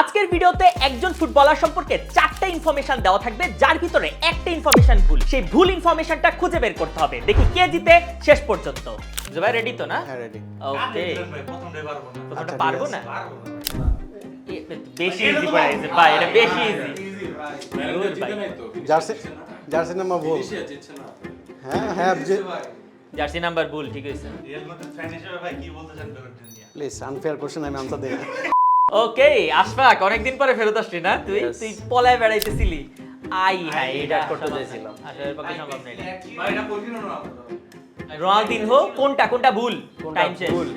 আজকের ভিডিওতে একজন ফুটবলার সম্পর্কে চারটা ইনফরমেশন দেওয়া থাকবে যার ভিতরে একটা ইনফরমেশন ভুল। সেই ভুল ইনফরমেশনটা খুঁজে বের করতে হবে। দেখি কে জিতে শেষ পর্যন্ত। জুবাই রেডি তো না? হ্যাঁ রেডি ওকে প্রথমটাই পারব না। প্রথমটা আচ্ছা, পারব না? পারব না। এ, বেশি ইজি গেছে ভাই এটা বেশি ইজি ভাই। জার্সি জার্সি নাম্বার ভুল। হ্যাঁ হ্যাঁ জার্সি নাম্বার ভুল ঠিক আছে রিয়াল মাদ্রিদ ফ্যান হিসেবে ভাই কি বলতে চান প্লিজ আনফেয়ার কোশ্চেন আমি আনসার দিই। ওকে আশফাক অনেকদিন পরে ফেরত আসলি না? তুই তুই পলায় বেড়াইতেছিলি। আই হাই এটা করতে চাইছিলাম। আসলে পক্ষে সম্ভব না এটা। ভাই এটা কঠিন না রোনালদিনহো কোনটা কোনটা ভুল? টাইম শেষ। ভুল?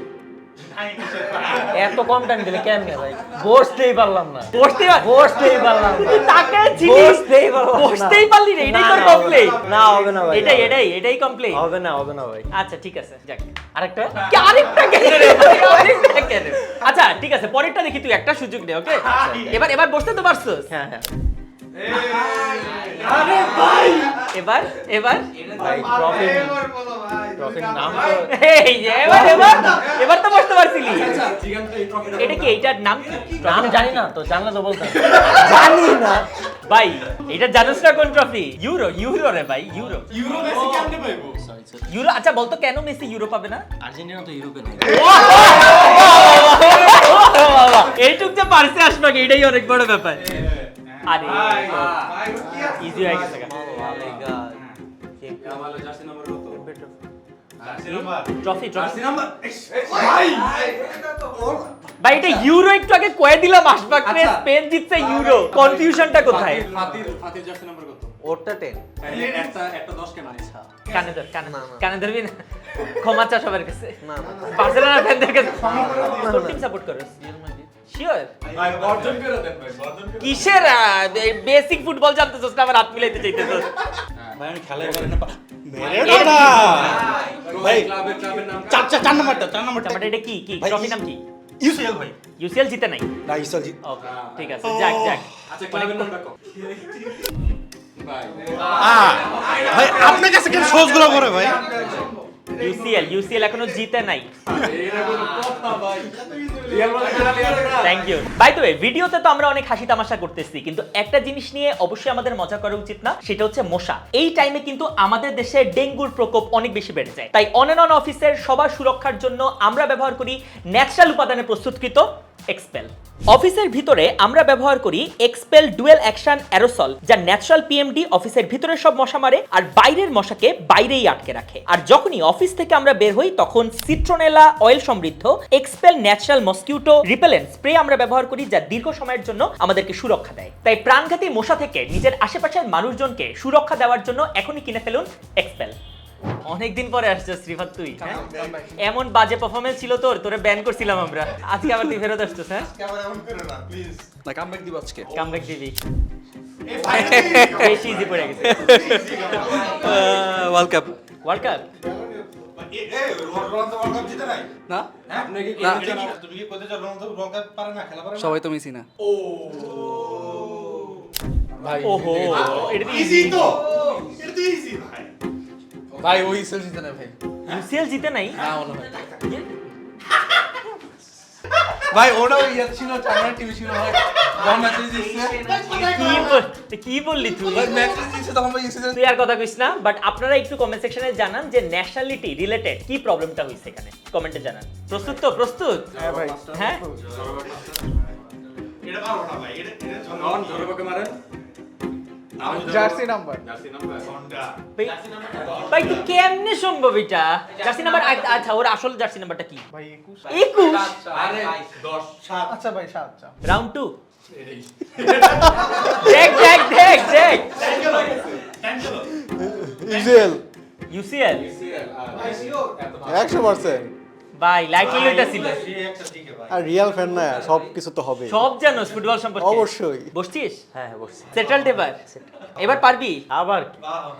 এত কম টাইম দিলে কেমনে ভাই? বসতেই পারলাম না। বসতে বসতেই পারলাম না। তাকে ছিলি বসতেই পারলাম বসতেই পারলি না এটাই তোর না, কমপ্লেন না। হবে না ভাই, এটাই এটাই এটাই কমপ্লেন হবে না হবে না ভাই। আচ্ছা ঠিক আছে যাক। আরেকটা? আরেকটা কেন রে ভাই? আরেকটা কেন? আচ্ছা ঠিক আছে পরেরটা দেখি তুই একটা সুযোগ নে ওকে এবার এবার বসতে তো পারছস হ্যাঁ হ্যাঁ। এবার এবার? ভাই ট্রফি ট্রফির নাম এই যে এবার এবার? এবার তো বসতে পারছিলি। এটা কি এইটার নাম কি? নাম জানি না তো জানলে তো বলতাম। জানি না। ভাই এটা জানোস না কোন ট্রফি? ইউরো ইউরো রে ভাই ইউরো। ইউরো মেসি কেমনে পাইবো? ইউরো আচ্ছা বলতো কেন মেসি ইউরো পাবে না? আর্জেন্টিনা তো ইউরোপে নেই। এইটুক যে পারছে আসবে এটাই অনেক বড় ব্যাপার আরে ইজি হয়ে গেছে ট্রফি ট্রফি নাম্বার ভাই এটা ইউরো একটু আগে কয়ে দিলাম আসবাক আচ্ছা। স্পেন জিতছে ইউরো কনফিউশনটা কোথায় ফাতির ফাতির জার্সি নাম্বার ওরটা টেন। একটা একটা 10 কেন আচ্ছা কানে ধর কানে না, না। কানে ধরবি না ক্ষমা চা সবার কাছে। না বার্সেলোনা ফ্যানদের কাছে। কোন টিম সাপোর্ট করো। শিওর ভাই করে দেন ভাই কিসের বেসিক ফুটবল জানতেছস না আমার হাত মিলাইতে চাইতেছস? ভাই আমি খেলাই পারি না মেরে ভাই ভাই ক্লাবের ক্লাবের নাম চার চার চার নাম্বারটা চার নাম্বারটা। এটা কি কি? ট্রফি নাম কি? ইউসিএল ভাই। ইউসিএল জিতে নাই? না ইউসিএল জি ওকে ঠিক আছে যাক যাক। আচ্ছা ক্লাবের নামটা কত আপনার কাছে কেন সোজগুলো করে ভাই? ইউসিএল ইউসিএল এখনও জিতে নাই। Thank you by the way ভিডিওতে তো আমরা অনেক হাসি তামাশা করতেছি, কিন্তু একটা জিনিস নিয়ে অবশ্যই আমাদের মজা করা উচিত না, সেটা হচ্ছে মশা। এই টাইমে কিন্তু আমাদের দেশে ডেঙ্গুর প্রকোপ অনেক বেশি বেড়ে যায়। তাই অন অন অফিসের সবার সুরক্ষার জন্য আমরা ব্যবহার করি ন্যাচারাল উপাদানে প্রস্তুতকৃত এক্সপেল অফিসের ভিতরে আমরা ব্যবহার করি এক্সপেল ডুয়েল অ্যাকশন অ্যারোসল যা ন্যাচারাল পিএমডি অফিসের ভিতরে সব মশা মারে আর বাইরের মশাকে বাইরেই আটকে রাখে। আর যখনই অফিস থেকে আমরা বের হই, তখন সিট্রোনেলা অয়েল সমৃদ্ধ Expel natural mosquito repellent spray আমরা ব্যবহার করি, যা দীর্ঘ সময়ের জন্য আমাদেরকে সুরক্ষা দেয়। তাই প্রাণঘাতী মশা থেকে নিজের আশেপাশের মানুষজনকে সুরক্ষা দেওয়ার জন্য এখনই কিনে ফেলুন এক্সপেল অনেকদিন পরে আসছে শ্রীফাত তুই হ্যাঁ? এমন বাজে পারফরমেন্স ছিল তোর তোরে ব্যান করছিলাম আমরা। আজকে আবার তুই ফেরত আসছিস হ্যাঁ? না প্লিজ না কামব্যাক দিব আজকে। কামব্যাক দিবি। ভাই বেশি ইজি পড়ে গেছে। ওয়ার্ল্ড কাপ ওয়ার্ল্ড কাপ হ্যাঁ? সবাই তো মেসি না। ও। ওহো এটা তো ইজি তো এটা তো ইজি ভাই ভাই ওই সেল জিতে না ভাই। ইউসিএল জিতে নাই? না মনে হয় ভাই। ওটা ওই ইয়ে ছিল চায়না টিভি ছিল ভাই। যখন ম্যাচ জিতছে কি কি বললি তুই? ম্যাচ জিতছে তখন ভাই ইউসিএল তুই আর কথা কইস না বাট আপনারা একটু কমেন্ট সেকশনে জানান যে ন্যাশনালিটি রিলেটেড কি প্রবলেমটা হইছে এখানে। কমেন্টে জানান। প্রস্তুত তো প্রস্তুত? হ্যাঁ ভাই। হ্যাঁ? এটা পারো না ভাই। এটা এটা জন জোরে বকে মারেন। Jersey number. Jersey number. Honda. ভাই ভাই তুই কেমনে সম্ভব এটা? জার্সি নাম্বার আচ্ছা ওর আসল জার্সি নাম্বারটা কি? ভাই 21 একুশ? আরে 10 7 আচ্ছা ভাই সাত আচ্ছা। রাউন্ড টু দেখ দেখ দেখ দেখ। ইউসিএল ইউসিএল একশো পার্সেন্ট ভাই লাইটলি এটা ছিল আর রিয়াল ফ্যান না সব কিছু তো হবে সব জানোস ফুটবল সম্পর্কে। অবশ্যই। বসছিস? হ্যাঁ হ্যাঁ বসছি। সেটেলড এবার। এবার পারবি? আবার কি?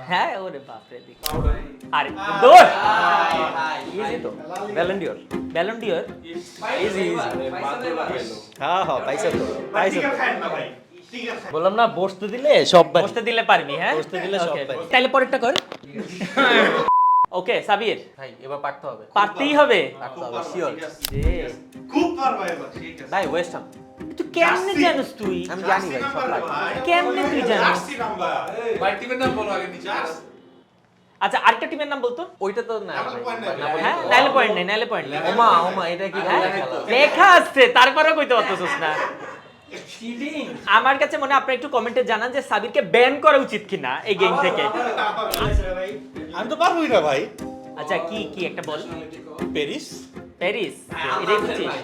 হ্যাঁ ওরে বাপ রে দেখ আরে দোষ ইজি তো। ভ্যালেন্ডিওর ব্যালন ডিওর ইজি ইজি হ্যাঁ হ্যাঁ পাইছে তো। পাইছে। বললাম না বসতে দিলে সব বসতে দিলে পারবি হ্যাঁ? বসতে দিলে সব। তাহলে পরেরটা কর। ওকে সাবির ভাই এবার পারতে হবে পারতেই হবে পারতে হবে শিওর খুব পারবা এবার ঠিক আছে ভাই ওয়েস্ট হাম তুই কেমনে জানিস তুই আমি জানি ভাই সব লাগে কেমনে তুই জানিস ভাই টিমের নাম বলো আগে নিচে আচ্ছা আরেকটা টিমের নাম বলতো ওইটা তো না হ্যাঁ নাইলে পয়েন্ট নেই নাইলে পয়েন্ট নেই ওমা ওমা এটা কি হ্যাঁ? লেখা আছে তারপরেও কইতে পারতেছিস না আমার কাছে মনে হয় আপনারা একটু কমেন্টে জানান যে সাবিরকে ব্যান করা উচিত কিনা এই গেম থেকে আমি তো পারবোই না ভাই। আচ্ছা কি কি একটা বল? প্যারিস। প্যারিস? এটাই বুঝছিস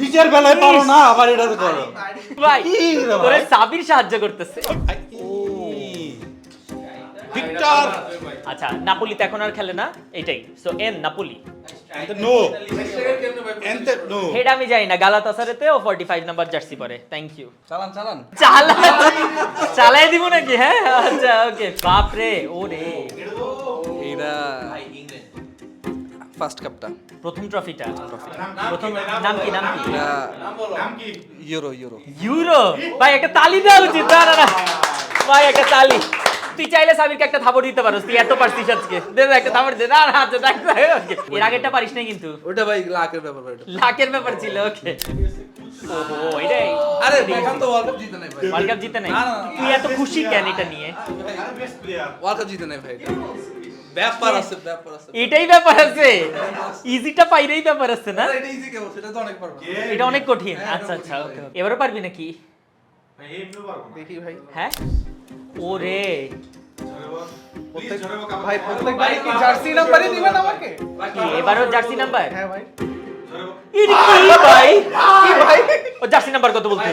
নিজের বেলায় পারো না আবার এটা তো করো। ভাই। কি রে ভাই? তোরে সাবির সাহায্য করতেছে। ভিক্টর! আচ্ছা নাপোলি তো এখন আর খেলে না এটাই। সো এন নাপোলি। নো এন্তে নো হেড আমি যাই না গালাতাসারেতে ও 45 নাম্বার জার্সি পরে। থ্যাংক ইউ চালান চালান। চালা চালাই দিব নাকি? হ্যাঁ আচ্ছা ওকে বাপ রে ও রে এটা ফার্স্ট কাপটা প্রথম ট্রফিটা প্রথম নাম কি নাম কি? Euro Euro. ইউরো? ভাই একটা তালি দেওয়া উচিত। না না না। ভাই একটা তালি। তুই চাইলে সাবিরকে একটা থাপড় দিতে পারোস তুই এত পারছিস আজকে। দে দে একটা থাপড় দে না না আচ্ছা দেখ ওকে এর আগেরটা পারিস না কিন্তু। ওটা ভাই লাখের ব্যাপার ভাই ওটা। লাখের ব্যাপার ছিল ওকে। ওহো এটাই। আরে এখন তো ওয়ার্ল্ড কাপ জিতে নাই ভাই। ওয়ার্ল্ড কাপ জিতে নাই? না, না, না। তুই এত খুশি কেন এটা নিয়ে? ওয়ার্ল্ড কাপ জিতে নাই ভাই এটা। ব্যাপার আছে ব্যাপার আছে। এটাই ব্যাপার আছে। ইজিটা পাইরেই ব্যাপার আছে না? আরে এটা ইজি কেমন সেটা তো অনেক পারব। এটা অনেক কঠিন। হ্যাঁ, আচ্ছা এটা আচ্ছা কঠিন, ওকে। এবারও পারবি নাকি? দেখি ভাই। হ্যাঁ? ওরে। ভাই প্রত্যেকবারই কি জার্সি নাম্বারই দিবেন আমাকে? কি এবারও জার্সি নাম্বার? হ্যাঁ ভাই। ভাই? কি ভাই? ও জার্সি নাম্বার কত বলতে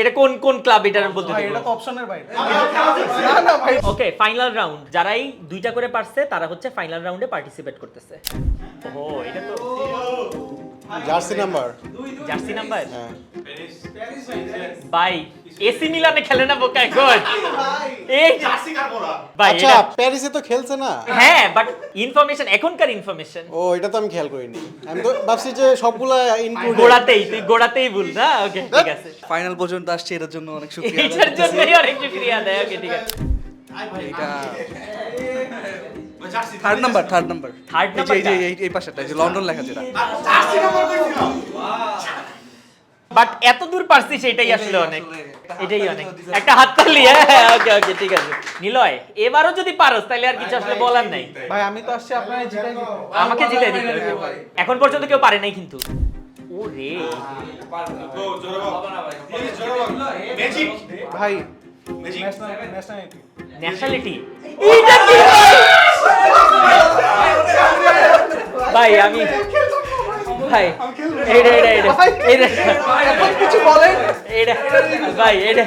এটা কোন কোন ক্লাব এটা বলতে এটা তো অপশনের বাইরে। না না ভাই। ওকে ফাইনাল রাউন্ড যারাই দুইটা করে পারছে তারা হচ্ছে ফাইনাল রাউন্ডে পার্টিসিপেট করতেছে। ওহো এটা তো জার্সি নাম্বার। Jersey number? হ্যাঁ। ভাই এসি মিলানে খেলে না বোকা এখন। এই ভাই আচ্ছা প্যারিসে তো খেলছে না। হ্যাঁ বাট ইনফরমেশন এখনকার ইনফরমেশন ও এটা তো আমি খেয়াল করিনি। আমি তো ভাবছি যে সবগুলা ইনক্লুড গোড়াতেই তুই গোড়াতেই ভুল না? ওকে ঠিক আছে। ফাইনাল পর্যন্ত আসছে এটার জন্য অনেক শুকরিয়া এটার জন্যই অনেক শুক্রিয়া দেয় ওকে ঠিক আছে। এটা থার্ড নাম্বার থার্ড নাম্বার এই যে এই যে এই- এই পাশেরটা যে লন্ডন লেখা যেটা। বাট এত দূর পারছি সেটাই আসলে অনেক এটাই অনেক একটা হাততালি হ্যাঁ ওকে ওকে ঠিক আছে নিলয় এবারও যদি পারোস তাহলে আর কিছু আসলে বলার নাই ভাই আমি তো আসছি আপনারা জিতাই আমাকে জিতে দিতে এখন পর্যন্ত কেউ পারে নাই কিন্তু ও রে ভাই ন্যাশনালিটি এইটা কি ভাই? ভাই আমি ভাই এইটা এইটা এইটা এইটা কিছু বলেন। এইটা ভাই এইটা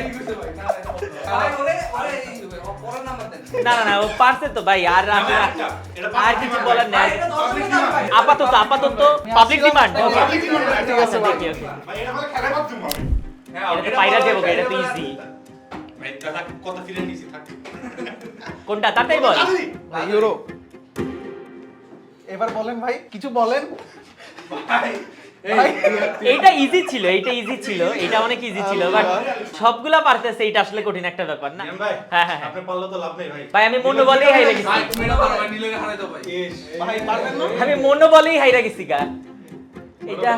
না না না ও পারছে তো ভাই আর আর কিছু বলার নেই। আপাতত আপাতত পাবলিক ডিমান্ড ওকে ঠিক আছে দেখি ওকে এটা তো পাইরা যাব এটা তো ইজি কোনটা তাড়াতাড়ি বল। ভাই ইউরো। এবার বলেন ভাই কিছু বলেন। ভাই এইটা ইজি ছিল এইটা ইজি ছিল এটা অনেক ইজি ছিল বাট সবগুলা পারতেছে এটা আসলে কঠিন একটা ব্যাপার না? হ্যাঁ হ্যাঁ হ্যাঁ। ভাই। আমি মনোবলেই হাইরা গেছি। ভাই পারবেন না? আমি মনোবলেই হাইরা গেছি গা। এটা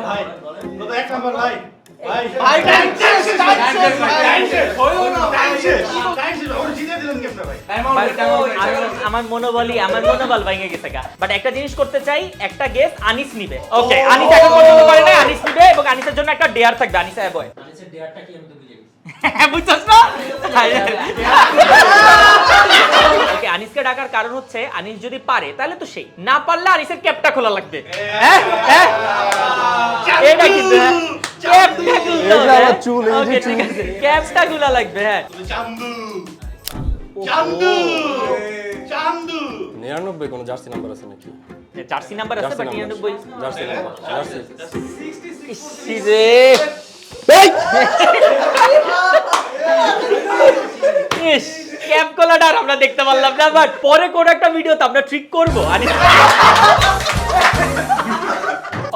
ভাই টাইম শেষ টাইম শেষ ভাই। হলো না ভাই। আমার মনোবলই আমার মনোবল ভেঙে গেছে গা। বাট একটা জিনিস করতে চাই একটা গেস আনিস নিবে। ওকে আনিস এখন পর্যন্ত করে নাই আনিস নিবে এবং আনিসের জন্য একটা ডেয়ার থাকবে আনিস আয় আনিসের ডেয়ারটা কি আমি তো বুঝে বুঝছস না? ওকে আনিসকে ডাকার কারণ হচ্ছে আনিস যদি পারে তাহলে তো সেই। না পারলে আনিসের ক্যাপটা খোলা লাগবে। হ্যাঁ হ্যাঁ। এটা কিন্তু হ্যাঁ? ক্যাপটা হ্যাঁ? আছে। ক্যাপটা খোলা লাগবে হ্যাঁ। নিরানব্বই কোনো জার্সি নাম্বার আছে নাকি? জার্সি নাম্বার আছে জার্সি বাট নাম্বার নিরানব্বই। Jersey number jersey. ইসি রে। ইস ক্যাপ কলাটা আর আমরা দেখতে পারলাম না বাট পরে কোন একটা ভিডিওতে আমরা ট্রিক করব। আনি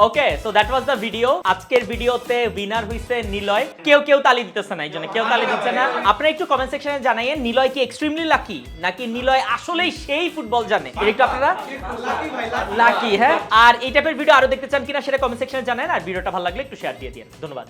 okay so that was the video আজকের ভিডিওতে উইনার হইছে নিলয়। কেউ কেউ তালি দিতেছে না এই জন্য কেউ তালি দিচ্ছে না। আপনারা একটু কমেন্ট সেকশনে জানাইয়েন, নিলয় কি এক্সট্রিমলি লাকি নাকি নিলয় আসলেই সেই ফুটবল জানে? এটা একটু আপনারা লাকি হ্যাঁ? আর এই টাইপের ভিডিও আরও দেখতে চান কিনা সেটা কমেন্ট সেকশনে জানান আর ভিডিওটা ভালো লাগলে একটু শেয়ার দিয়ে দিন ধন্যবাদ।